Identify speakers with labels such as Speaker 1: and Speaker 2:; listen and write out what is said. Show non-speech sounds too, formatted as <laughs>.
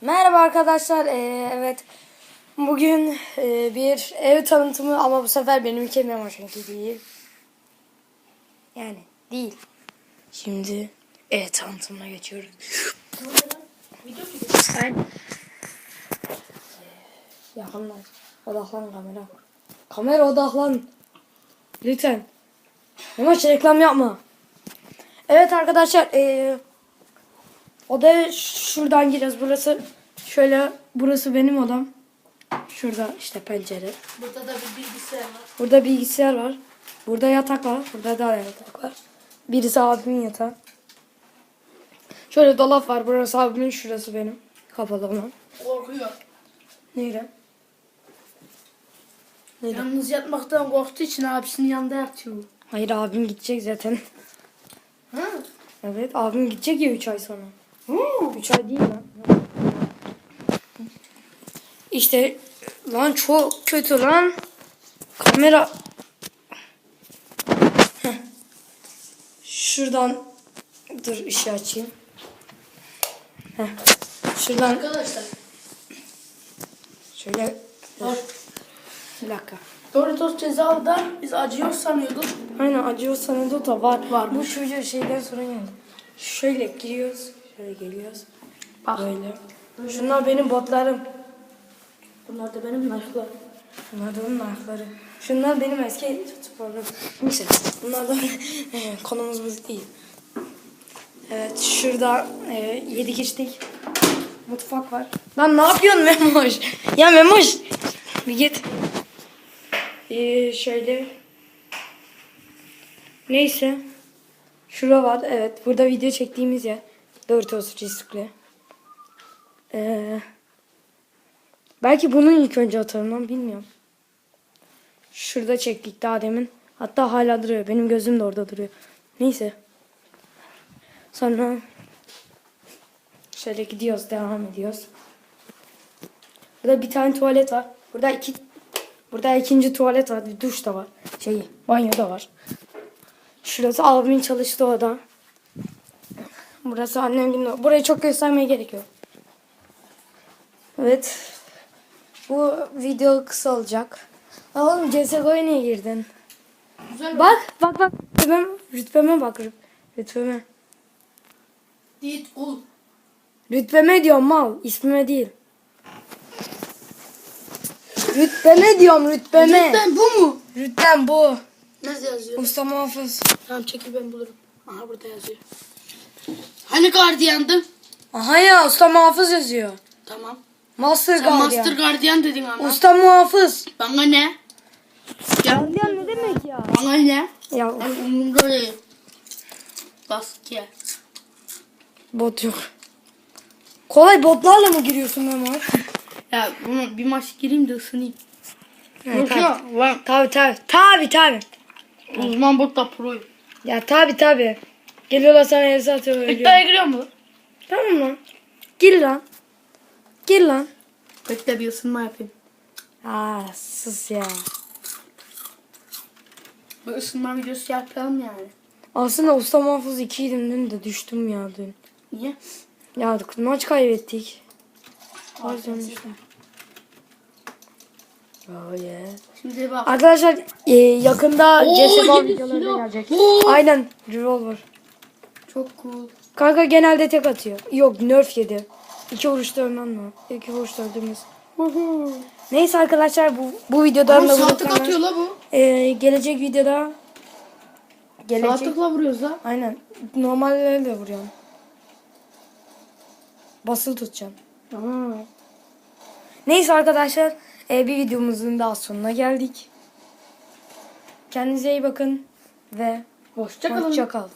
Speaker 1: Merhaba arkadaşlar. Ee, evet. Bugün e, bir ev tanıtımı ama bu sefer benim ülkem Yamaç'ınki değil. Yani değil. Şimdi ev tanıtımına geçiyoruz. Aynen. Yakınlar. Odaklan kamera. Kamera odaklan. Lütfen. Yamaç reklam yapma. Evet arkadaşlar. Eee Odaya şuradan gireceğiz. Burası şöyle burası benim odam. Şurada işte pencere.
Speaker 2: Burada da bir bilgisayar var.
Speaker 1: Burada bilgisayar var. Burada yatak var. Burada da yatak var. Birisi abimin yatağı. Şöyle dolap var. Burası abimin şurası benim. Kapalı olan.
Speaker 2: Korkuyor.
Speaker 1: Neydi? Neydi?
Speaker 2: Yalnız yatmaktan korktuğu için abisinin yanında yatıyor.
Speaker 1: Hayır abim gidecek zaten.
Speaker 2: Ha?
Speaker 1: Evet abim gidecek ya 3 ay sonra. 3 ay değil lan. İşte lan çok kötü lan. Kamera. Heh. Şuradan dur ışığı açayım. Heh. Şuradan
Speaker 2: Arkadaşlar.
Speaker 1: şöyle dur. Bir dakika.
Speaker 2: Doritos cezalıda biz acıyor sanıyorduk.
Speaker 1: Aynen acıyor sanırım da var. var. Bu çocuğa şeyden sonra geldi. Şöyle giriyoruz. Şöyle geliyoruz.
Speaker 2: Bak.
Speaker 1: Böyle. Şunlar benim botlarım.
Speaker 2: Bunlar da benim like'lar.
Speaker 1: Bunlar da onun ayakları. Şunlar benim eski sporlarım. Neyse. Bunlar da <laughs> konumuz bu değil. Evet şurada e, yedik içtik. Mutfak var. Lan ne yapıyorsun Memoş? Ya Memoş. Bir git. Ee, şöyle. Neyse. Şura var. Evet. Burada video çektiğimiz yer. Doritos Cistuk'le. Ee, belki bunun ilk önce atarım bilmiyorum. Şurada çektik daha demin. Hatta hala duruyor. Benim gözüm de orada duruyor. Neyse. Sonra şöyle gidiyoruz. Devam ediyoruz. Burada bir tane tuvalet var. Burada iki Burada ikinci tuvalet var. Bir duş da var. Şey banyo da var. Şurası abimin çalıştığı oda. Burası annemin. Burayı çok göstermeye gerek yok. Evet. Bu video kısa olacak. Aa, Oğlum CSGO'ya niye girdin?
Speaker 2: Güzel
Speaker 1: Bak bak bak. Rütbeme, rütbeme bak. rüt- Rütbeme.
Speaker 2: Değil ul.
Speaker 1: Rütbeme diyorum mal. ismime değil. Rütbeme diyorum rütbeme.
Speaker 2: Cidden bu mu?
Speaker 1: Rütbem bu.
Speaker 2: Nasıl yazıyor?
Speaker 1: Usta muhafız.
Speaker 2: Tamam çekil ben bulurum. Aha burada yazıyor. Hani gardiyandı?
Speaker 1: Aha ya usta muhafız yazıyor.
Speaker 2: Tamam.
Speaker 1: Master
Speaker 2: Sen
Speaker 1: Guardian.
Speaker 2: master gardiyan dedin ama.
Speaker 1: Usta muhafız.
Speaker 2: Bana ne? Ya,
Speaker 1: Guardian ne demek ya?
Speaker 2: bana ne?
Speaker 1: Ya
Speaker 2: Ben umurumda değil. Baskı.
Speaker 1: bot yok. Kolay botlarla mı giriyorsun Memo?
Speaker 2: Ya bunu bir maç gireyim de ısınayım.
Speaker 1: Evet,
Speaker 2: Yoksa var.
Speaker 1: Tabi tabi. Tabi tabi.
Speaker 2: Uzman botta proyum.
Speaker 1: Ya tabi tabi. Geliyorlar sana el satıyor ölüyor.
Speaker 2: İddiaya giriyor mu?
Speaker 1: Tamam lan. Gir lan. Gir lan.
Speaker 2: Bekle bir ısınma yapayım.
Speaker 1: Aa sus ya.
Speaker 2: Bu ısınma videosu yapalım yani.
Speaker 1: Aslında usta muhafız 2'ydim dün de düştüm ya dün.
Speaker 2: Niye?
Speaker 1: Ya maç kaybettik. Yüzden düştüm. Oh yeah.
Speaker 2: Şimdi bak.
Speaker 1: Arkadaşlar e, yakında CSGO videoları gelecek.
Speaker 2: Oo.
Speaker 1: Aynen revolver.
Speaker 2: Çok cool.
Speaker 1: Kanka genelde tek atıyor. Yok nerf yedi. İki vuruşta ölmem mi? İki vuruşta öldürmüş. Neyse arkadaşlar bu bu videodan da
Speaker 2: Ama
Speaker 1: bu
Speaker 2: saatlik atıyor la bu.
Speaker 1: e, gelecek videoda gelecek
Speaker 2: Saatlikle vuruyoruz la.
Speaker 1: aynen normalde de vuruyorum. Basılı tutacağım.
Speaker 2: Aa.
Speaker 1: Neyse arkadaşlar e, bir videomuzun daha sonuna geldik. Kendinize iyi bakın ve
Speaker 2: Hoşça kalın.
Speaker 1: hoşça kalın.